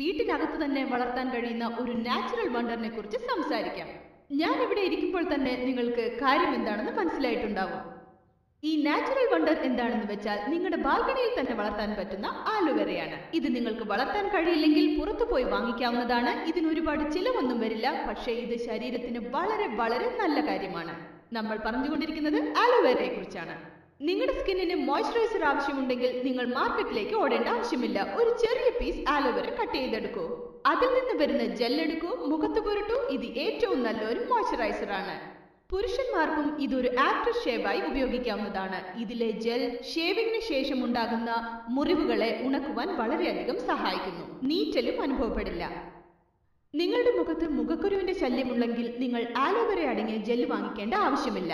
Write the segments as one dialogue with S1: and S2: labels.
S1: വീട്ടിനകത്ത് തന്നെ വളർത്താൻ കഴിയുന്ന ഒരു നാച്ചുറൽ വണ്ടറിനെ കുറിച്ച് സംസാരിക്കാം. ഞാൻ ഇവിടെ ഇരിക്കുമ്പോൾ തന്നെ നിങ്ങൾക്ക് കാര്യം എന്താണെന്ന് മനസ്സിലായിട്ടുണ്ടാവും. ഈ നാച്ചുറൽ വണ്ടർ എന്താണെന്ന് വെച്ചാൽ നിങ്ങളുടെ ബാൽക്കണിയിൽ തന്നെ വളർത്താൻ പറ്റുന്ന ആലുവരയാണ് ഇത് നിങ്ങൾക്ക് വളർത്താൻ കഴിയില്ലെങ്കിൽ പുറത്തു പോയി വാങ്ങിക്കാവുന്നതാണ്. ഇതിന് ഒരുപാട് ചിലവൊന്നും വരില്ല. പക്ഷേ ഇത് ശരീരത്തിന് വളരെ വളരെ നല്ല കാര്യമാണ്. നമ്മൾ പറഞ്ഞുകൊണ്ടിരിക്കുന്നത് ആലുവേരയെ കുറിച്ചാണ് നിങ്ങളുടെ സ്കിന്നിന് മോയ്സ്ചറൈസർ ആവശ്യമുണ്ടെങ്കിൽ നിങ്ങൾ മാർക്കറ്റിലേക്ക് ഓടേണ്ട ആവശ്യമില്ല. ഒരു ചെറിയ പീസ് ആലോവേര കട്ട് ചെയ്തെടുക്കൂ. അതിൽ നിന്ന് വരുന്ന ജെൽ എടുക്കൂ. മുഖത്ത് പുരട്ടൂ. ഇത് ഏറ്റവും നല്ലൊരു മോയ്സ്ചറൈസർ ആണ്. പുരുഷന്മാർക്കും ഇതൊരു ആഫ്റ്റർ ഷേവായി ഉപയോഗിക്കാവുന്നതാണ്. ഇതിലെ ജെൽ ഷേവിങ്ങിന് ശേഷം ഉണ്ടാകുന്ന മുറിവുകളെ ഉണക്കുവാൻ വളരെയധികം സഹായിക്കുന്നു. നീറ്റലും അനുഭവപ്പെടില്ല. നിങ്ങളുടെ മുഖത്ത് മുഖക്കുരുവിന്റെ ശല്യമുണ്ടെങ്കിൽ നിങ്ങൾ ആലോവേര അടങ്ങിയ ജെൽ വാങ്ങിക്കേണ്ട ആവശ്യമില്ല.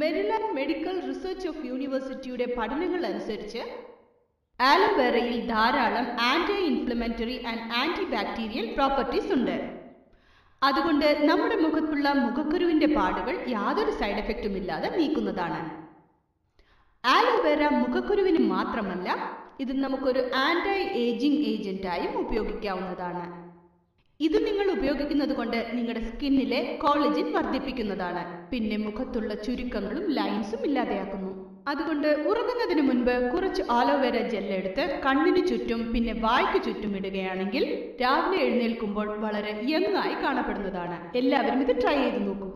S1: മെരിലാൻഡ് മെഡിക്കൽ റിസർച്ച് ഓഫ് യൂണിവേഴ്സിറ്റിയുടെ പഠനങ്ങൾ അനുസരിച്ച് ആലോവേറയിൽ ധാരാളം anti inflammatory and anti bacterial properties ഉണ്ട്. അതുകൊണ്ട് നമ്മുടെ മുഖത്തുള്ള മുഖക്കുരുവിന്റെ പാടുകൾ യാതൊരു സൈഡ് എഫക്റ്റും ഇല്ലാതെ നീക്കുന്നതാണ്. ആലോവേര മുഖക്കുരുവിന് മാത്രമല്ല ഇത് നമുക്കൊരു ആന്റി ഏജിംഗ് ഏജന്റായും ഉപയോഗിക്കാവുന്നതാണ്. ഇത് നിങ്ങൾ ഉപയോഗിക്കുന്നത് കൊണ്ട് നിങ്ങളുടെ സ്കിന്നിലെ കോളജിൻ വർദ്ധിപ്പിക്കുന്നതാണ്. പിന്നെ മുഖത്തുള്ള ചുരുക്കങ്ങളും ലൈൻസും ഇല്ലാതെയാക്കുന്നു. അതുകൊണ്ട് ഉറങ്ങുന്നതിന് മുൻപ് കുറച്ച് ആലോവേര ജെല്ലെടുത്ത് കണ്ണിന് ചുറ്റും പിന്നെ വായ്ക്ക് ചുറ്റും ഇടുകയാണെങ്കിൽ രാവിലെ എഴുന്നേൽക്കുമ്പോൾ വളരെ യങ്ങായി കാണപ്പെടുന്നതാണ്. എല്ലാവരും ഇത് ട്രൈ ചെയ്ത് നോക്കൂ.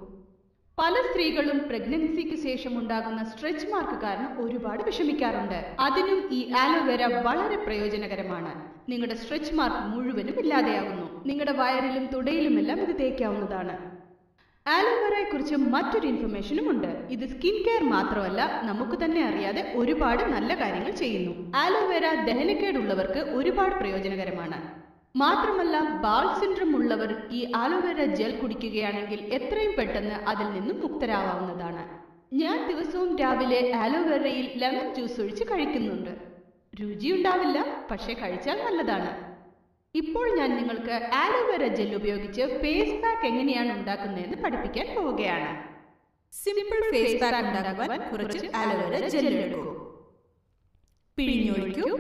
S1: പല സ്ത്രീകളും പ്രഗ്നൻസിക്ക് ശേഷം ഉണ്ടാകുന്ന സ്ട്രെച്ച് മാർക്ക് കാരണം ഒരുപാട് വിഷമിക്കാറുണ്ട്. അതിനും ഈ ആലോവേര വളരെ പ്രയോജനകരമാണ്. നിങ്ങളുടെ സ്ട്രെച്ച് മാർക്ക് മുഴുവനും ഇല്ലാതെയാകുന്നു. നിങ്ങളുടെ വയറിലും തുടയിലുമെല്ലാം ഇത് തേക്കാവുന്നതാണ്. ആലോവേറയെ കുറിച്ച് മറ്റൊരു ഇൻഫർമേഷനും ഉണ്ട്. ഇത് സ്കിൻ കെയർ മാത്രമല്ല നമുക്ക് തന്നെ അറിയാതെ ഒരുപാട് നല്ല കാര്യങ്ങൾ ചെയ്യുന്നു. ആലോവേര ദഹനക്കേടുള്ളവർക്ക് ഒരുപാട് പ്രയോജനകരമാണ്. മാത്രമല്ല ബാൾ സിൻഡ്രം ഉള്ളവർ ഈ ആലോവേര ജെൽ കുടിക്കുകയാണെങ്കിൽ എത്രയും പെട്ടെന്ന് അതിൽ നിന്നും മുക്തരാവാവുന്നതാണ്. ഞാൻ ദിവസവും രാവിലെ ആലോവേരയിൽ ലെമൺ ജ്യൂസ് ഒഴിച്ച് കഴിക്കുന്നുണ്ട്. രുചിയുണ്ടാവില്ല പക്ഷെ കഴിച്ചാൽ നല്ലതാണ്. ഇപ്പോൾ ഞാൻ നിങ്ങൾക്ക് ആലോവേര ജെൽ ഉപയോഗിച്ച് ഫേസ് പാക്ക് എങ്ങനെയാണ് ഉണ്ടാക്കുന്നതെന്ന് പഠിപ്പിക്കാൻ പോവുകയാണ്.
S2: സിമ്പിൾ ഫേസ് പാക്ക് ഉണ്ടാക്കാൻ കുറച്ച് ആലോവേര ജെൽ എടുക്കൂ. പിഴിഞ്ഞൊഴിക്കൂ.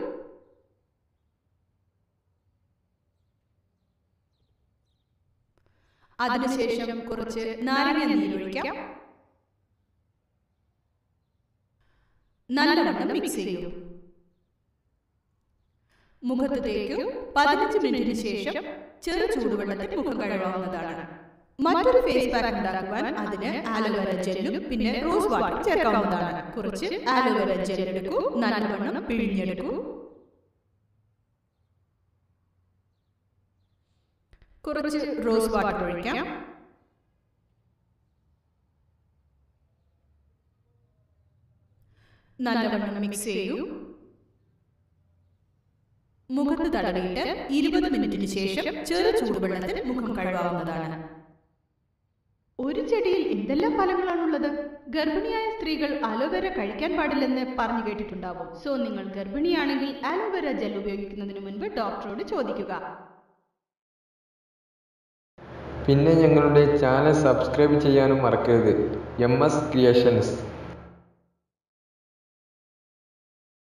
S2: അതിനുശേഷം കുറച്ച് നാരങ്ങ നീരൊഴിക്കാം. നല്ലവണ്ണം മിക്സ് ചെയ്യൂ. മുഖത്ത് തേക്കൂ പതിനഞ്ച് മിനിറ്റിന് ശേഷം ചെറു ചൂടുവെള്ളത്തിൽ മുഖം കഴുകാവുന്നതാണ്. മറ്റൊരു ഫേസ് പാക്ക് ഉണ്ടാക്കുവാൻ അതിന് ആലോവേര ജെല്ലും പിന്നെ റോസ് വാട്ടറും ചേർക്കാവുന്നതാണ്. കുറച്ച് ആലോവേര ജെൽ എടുക്കൂ നല്ലവണ്ണം പിഴിഞ്ഞെടുക്കൂ. കുറച്ച് റോസ് വാട്ടർ ഒഴിക്കാം. നല്ലവണ്ണം മിക്സ് ചെയ്യൂ. മുഖത്ത് തടവിട്ട് ഇരുപത് മിനിറ്റിന് ശേഷം ചെറു ചൂടുവെള്ളത്തിൽ മുഖം കഴുകാവുന്നതാണ്.
S1: ഒരു ചെടിയിൽ എന്തെല്ലാം ഫലങ്ങളാണുള്ളത്? ഗർഭിണിയായ സ്ത്രീകൾ അലോവേര കഴിക്കാൻ പാടില്ലെന്ന് പറഞ്ഞു കേട്ടിട്ടുണ്ടാവും. സോ നിങ്ങൾ ഗർഭിണിയാണെങ്കിൽ അലോവേര ജെൽ ഉപയോഗിക്കുന്നതിന് മുൻപ് ഡോക്ടറോട് ചോദിക്കുക.
S3: പിന്നെ ഞങ്ങളുടെ ചാനൽ സബ്സ്ക്രൈബ് ചെയ്യാനും മറക്കരുത്. M S creations.